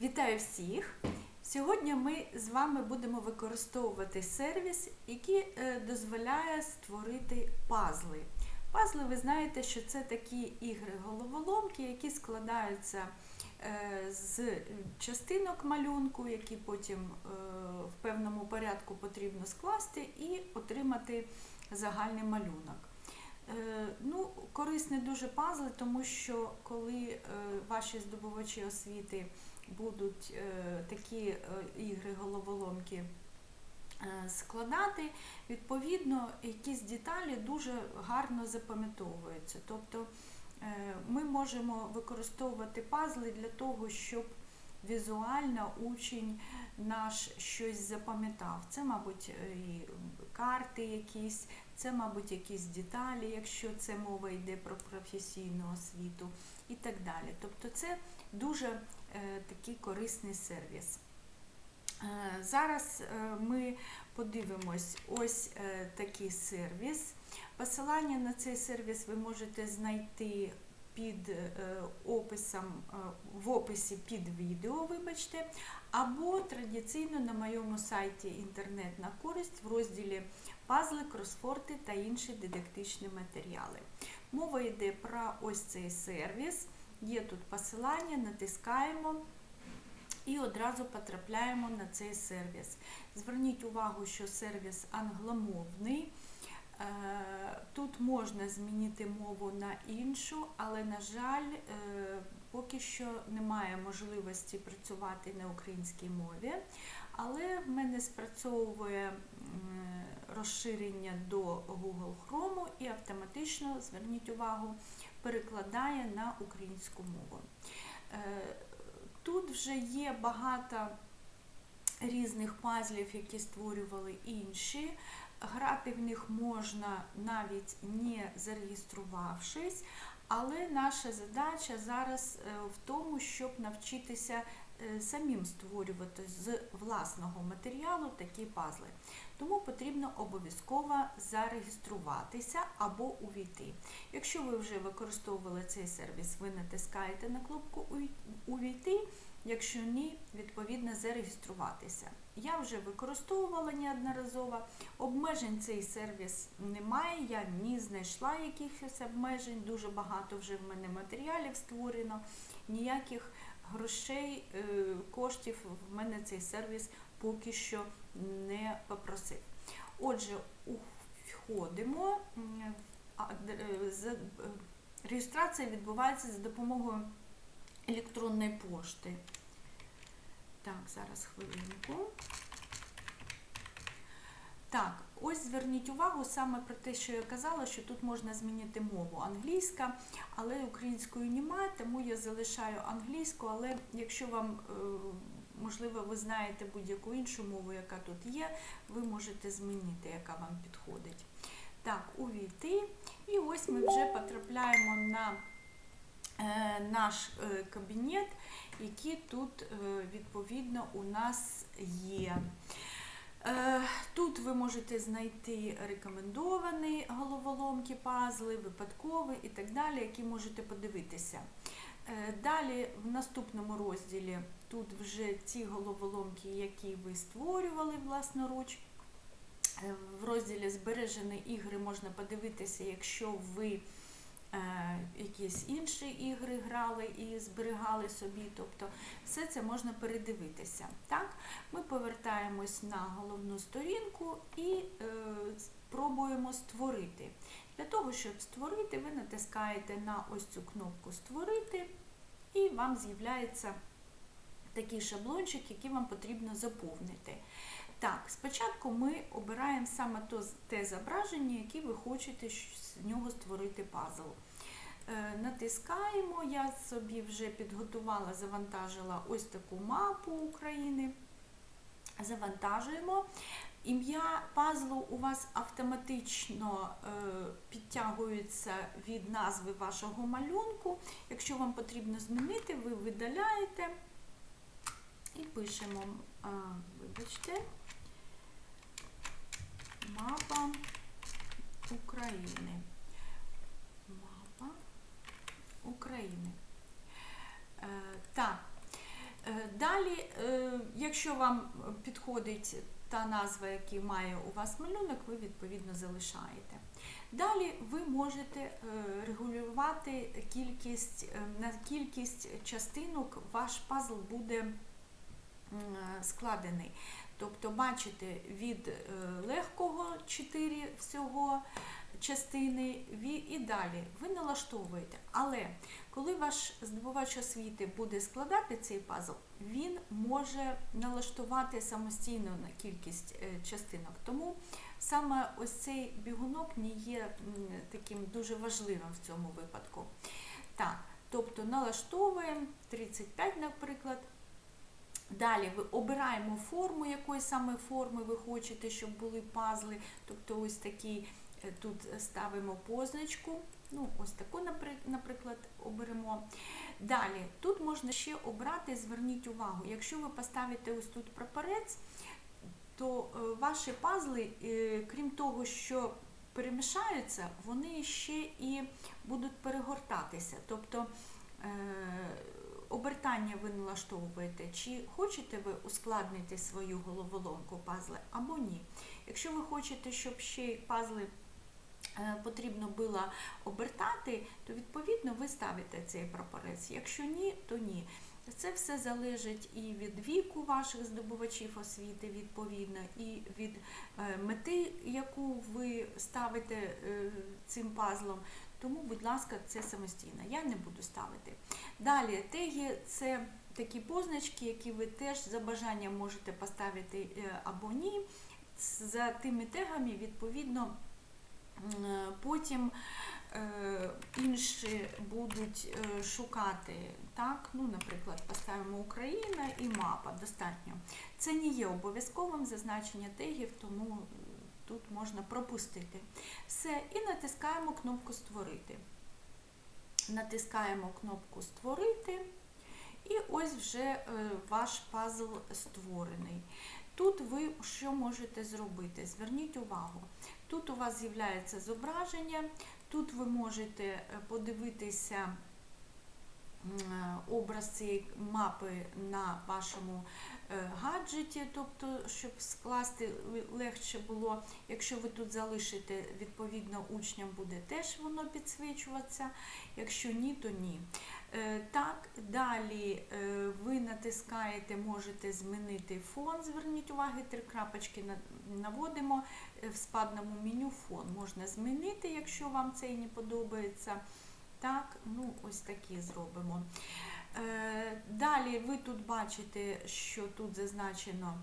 Вітаю всіх! Сьогодні ми з вами будемо використовувати сервіс, який е, дозволяє створити пазли. Пазли, ви знаєте, що це такі ігри-головоломки, які складаються е, з частинок малюнку, які потім е, в певному порядку потрібно скласти і отримати загальний малюнок. Ну, корисні дуже пазли, тому що коли ваші здобувачі освіти будуть е, такі е, ігри, головоломки е, складати, відповідно, якісь деталі дуже гарно запам'ятовуються. Тобто ми можемо використовувати пазли для того, щоб візуально учень наш щось запам'ятав. Це, мабуть, і карти якісь, це, мабуть, якісь деталі, якщо це мова йде про професійну освіту і так далі. Тобто це дуже такий корисний сервіс. Е, Зараз е, ми подивимось ось е, такий сервіс. Посилання на цей сервіс ви можете знайти під е, описом, е, в описі під відео, вибачте, або традиційно на моєму сайті Інтернет на користь в розділі пазли, кросфорти та інші дидактичні матеріали. Мова йде про ось цей сервіс. Є тут посилання, натискаємо і одразу потрапляємо на цей сервіс. Зверніть увагу, що сервіс англомовний. Е, Тут можна змінити мову на іншу, але, на жаль, е, поки що немає можливості працювати на українській мові. Але в мене спрацьовує розширення до Google Chrome і автоматично, зверніть увагу, перекладає на українську мову. Е, Тут вже є багато різних пазлів, які створювали інші. Грати в них можна навіть не зареєструвавшись, але наша задача зараз е, в тому, щоб навчитися е, самим створювати з власного матеріалу такі пазли. Тому потрібно обов'язково зареєструватися або увійти. Якщо ви вже використовували цей сервіс, ви натискаєте на кнопку Увійти. Якщо ні, відповідно зареєструватися. Я вже використовувала неодноразово. Обмежень цей сервіс немає. Я ні знайшла якихось обмежень. Дуже багато вже в мене матеріалів створено. Ніяких грошей, е, коштів в мене цей сервіс поки що не попросив. Отже, входимо. Е, е, Реєстрація відбувається за допомогою електронної пошти. Так, зараз хвилинку. Так, ось зверніть увагу саме про те, що я казала, що тут можна змінити мову англійська, але українською немає, тому я залишаю англійську, але якщо вам, е, можливо, ви знаєте будь-яку іншу мову, яка тут є, ви можете змінити, яка вам підходить. Так, увійти. І ось ми вже потрапляємо на е, наш е, кабінет, який тут е, відповідно у нас є. Тут ви можете знайти рекомендовані головоломки, пазли, випадкові і так далі, які можете подивитися. Е, Далі в наступному розділі тут вже ті головоломки, які ви створювали власноруч. Е, В розділі збережені ігри можна подивитися, якщо ви е, якісь інші ігри грали і зберігали собі. Тобто все це можна передивитися. Так? Ми повертаємось на головну сторінку і е, спробуємо створити. Для того, щоб створити, ви натискаєте на ось цю кнопку Створити, і вам з'являється такий шаблончик, який вам потрібно заповнити. Так, спочатку ми обираємо саме те зображення, яке ви хочете з нього створити пазл. Е, Натискаємо, я собі вже підготувала, завантажила ось таку мапу України. Завантажуємо. Ім'я пазлу у вас автоматично е, підтягується від назви вашого малюнку. Якщо вам потрібно змінити, ви видаляєте і пишемо, а, вибачте, мапа України. Мапа України. Е, так. Е, Далі, е, якщо вам підходить та назва, яку має у вас малюнок, ви відповідно залишаєте. Далі ви можете е, регулювати кількість, е, на кількість частинок ваш пазл буде складений. Тобто, бачите, від е, легкого 4 всього частини і далі ви налаштовуєте. Але коли ваш здобувач освіти буде складати цей пазл, він може налаштувати самостійно на кількість е, частинок. Тому саме ось цей бігунок не є таким дуже важливим в цьому випадку. Так, тобто налаштовуємо 35, наприклад. Далі ви обираємо форму, якої саме форми ви хочете, щоб були пазли. Тобто ось такий тут ставимо позначку. Ну, ось таку, наприклад, оберемо. Далі, тут можна ще обрати, зверніть увагу, якщо ви поставите ось тут прапорець, то е, ваші пазли, е, крім того, що перемішаються, вони ще і будуть перегортатися. Тобто е, обертання ви налаштовуєте, чи хочете ви ускладнити свою головоломку пазли або ні. Якщо ви хочете, щоб ще пазли потрібно було обертати, то відповідно ви ставите цей прапорець. Якщо ні, то ні. Це все залежить і від віку ваших здобувачів освіти, відповідно, і від е, мети, яку ви ставите е, цим пазлом. Тому, будь ласка, це самостійно. Я не буду ставити. Далі, теги це такі позначки, які ви теж за бажанням можете поставити е, або ні. За тими тегами, відповідно, е, потім е, інші будуть е, шукати. Так? Ну, наприклад, поставимо Україна і мапа достатньо. Це не є обов'язковим зазначення тегів, тому тут можна пропустити. Все, і натискаємо кнопку Створити. Натискаємо кнопку Створити, і ось вже е, ваш пазл створений. Тут ви що можете зробити? Зверніть увагу. Тут у вас з'являється зображення, тут ви можете е, подивитися е, образ цієї мапи на вашому е, гаджеті, тобто, щоб скласти легше було. Якщо ви тут залишите, відповідно, учням буде теж воно підсвічуватися. Якщо ні, то ні. Так, далі ви натискаєте, можете змінити фон. Зверніть увагу, три крапочки наводимо в спадному меню фон. Можна змінити, якщо вам цей не подобається. Так, ну ось такі зробимо. Е, Далі ви тут бачите, що тут зазначено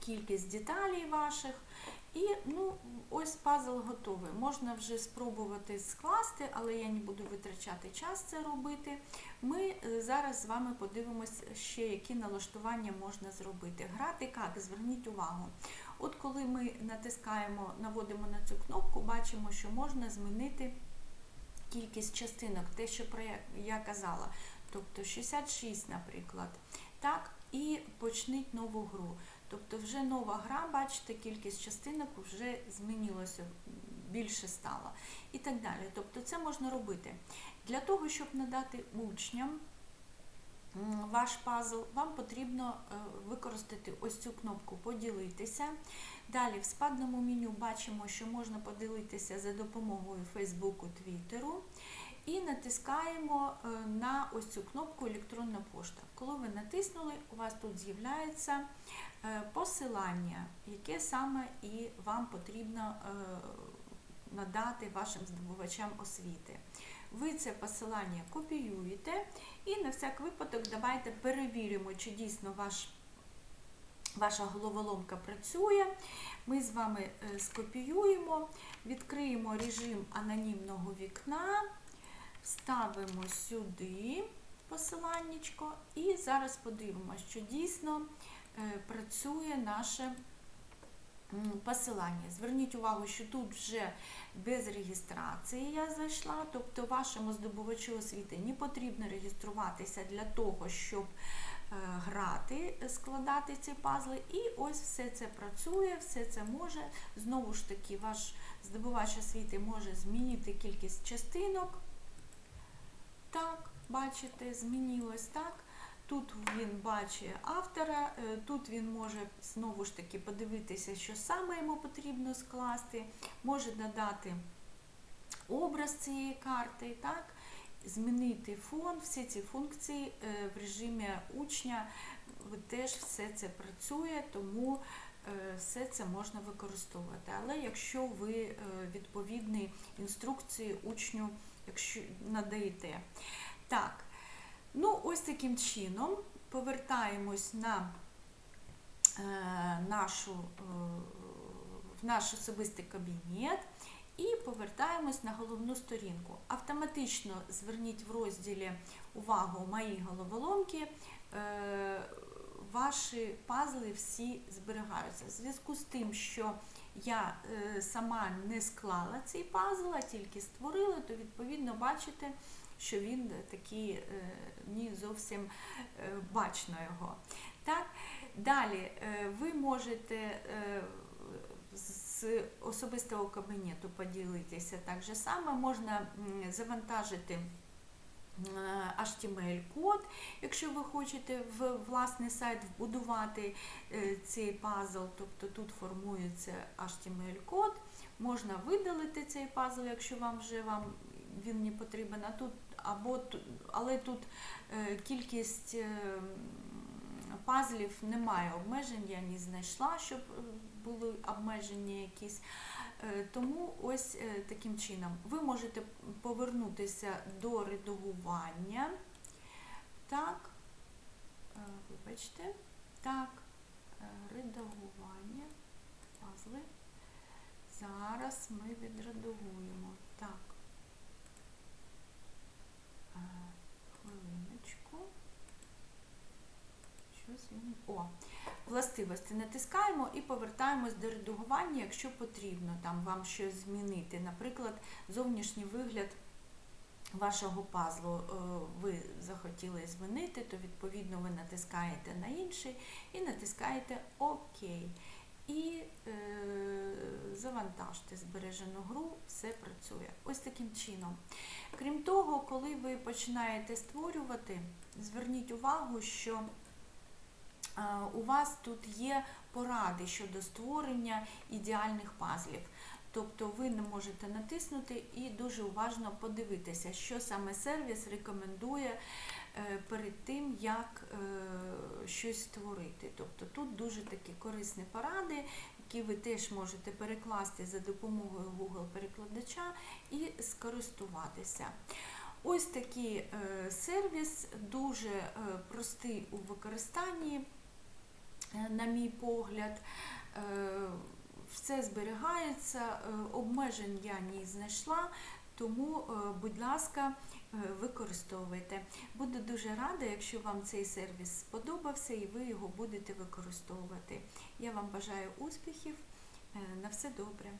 кількість деталей ваших. І ну, ось пазл готовий. Можна вже спробувати скласти, але я не буду витрачати час це робити. Ми е, зараз з вами подивимось ще, які налаштування можна зробити. Грати як? Зверніть увагу. От коли ми натискаємо, наводимо на цю кнопку, бачимо, що можна змінити кількість частинок, те, що про я- казала, тобто 66, наприклад. Так, і почніть нову гру. Тобто вже нова гра, бачите, кількість частинок вже змінилося, більше стало. І так далі. Тобто це можна робити. Для того, щоб надати учням ваш пазл, вам потрібно е, використати ось цю кнопку Поділитися. Далі в спадному меню бачимо, що можна поділитися за допомогою Фейсбуку, Твіттеру. І натискаємо е, на ось цю кнопку Електронна пошта. Коли ви натиснули, у вас тут з'являється е, посилання, яке саме і вам потрібно надати вашим здобувачам освіти. Ви це посилання копіюєте і на всяк випадок давайте перевіримо, чи дійсно ваш, ваша головоломка працює. Ми з вами е, скопіюємо, відкриємо режим анонімного вікна, вставимо сюди посиланнячко і зараз подивимося, що дійсно е, працює наше посилання. Зверніть увагу, що тут вже без реєстрації я зайшла, тобто вашому здобувачу освіти не потрібно реєструватися для того, щоб е, грати, е, складати ці пазли. І ось все це працює, все це може. Знову ж таки, ваш здобувач освіти може змінити кількість частинок. Так, бачите, змінилось так. Тут він бачить автора, е, тут він може знову ж таки подивитися, що саме йому потрібно скласти, може надати образ цієї карти, так? змінити фон, всі ці функції е, в режимі учня теж все це працює, тому е, все це можна використовувати. Але якщо ви відповідні інструкції учню якщо надаєте. Так, ну ось таким чином повертаємось на е, нашу, е, в наш особистий кабінет. І повертаємось на головну сторінку. Автоматично зверніть в розділі увагу мої головоломки. Е, ваші пазли всі зберігаються. В зв'язку з тим, що я сама не склала цей пазл, а тільки створила, то відповідно бачите, що він такий е, не зовсім е, бачно його. Так? Далі е, ви можете е, з особистого кабінету поділитися так же само, можна завантажити е, HTML-код, якщо ви хочете в власний сайт вбудувати е, цей пазл, тобто тут формується HTML-код, можна видалити цей пазл, якщо вам вже вам він не потрібен, а тут, або, але тут е, кількість е, пазлів немає обмежень, я не знайшла, щоб е, були обмеження якісь. Тому ось таким чином ви можете повернутися до редагування. Так, вибачте, так, редагування, пазли. Зараз ми відредагуємо. Так. Е, Хвилиночку. О, властивості натискаємо і повертаємось до редагування, якщо потрібно там вам щось змінити. Наприклад, зовнішній вигляд вашого пазлу е, ви захотіли змінити, то відповідно ви натискаєте на інший і натискаєте ОК. І е, завантажте збережену гру, все працює. Ось таким чином. Крім того, коли ви починаєте створювати, зверніть увагу, що у вас тут є поради щодо створення ідеальних пазлів. Тобто ви не можете натиснути і дуже уважно подивитися, що саме сервіс рекомендує е, перед тим, як е, щось створити. Тобто тут дуже такі корисні поради, які ви теж можете перекласти за допомогою Google перекладача і скористуватися. Ось такий е, сервіс, дуже простий у використанні, на мій погляд. Е, все зберігається, е, обмежень я не знайшла, тому, е, будь ласка, використовуйте. Буду дуже рада, якщо вам цей сервіс сподобався і ви його будете використовувати. Я вам бажаю успіхів. На все добре.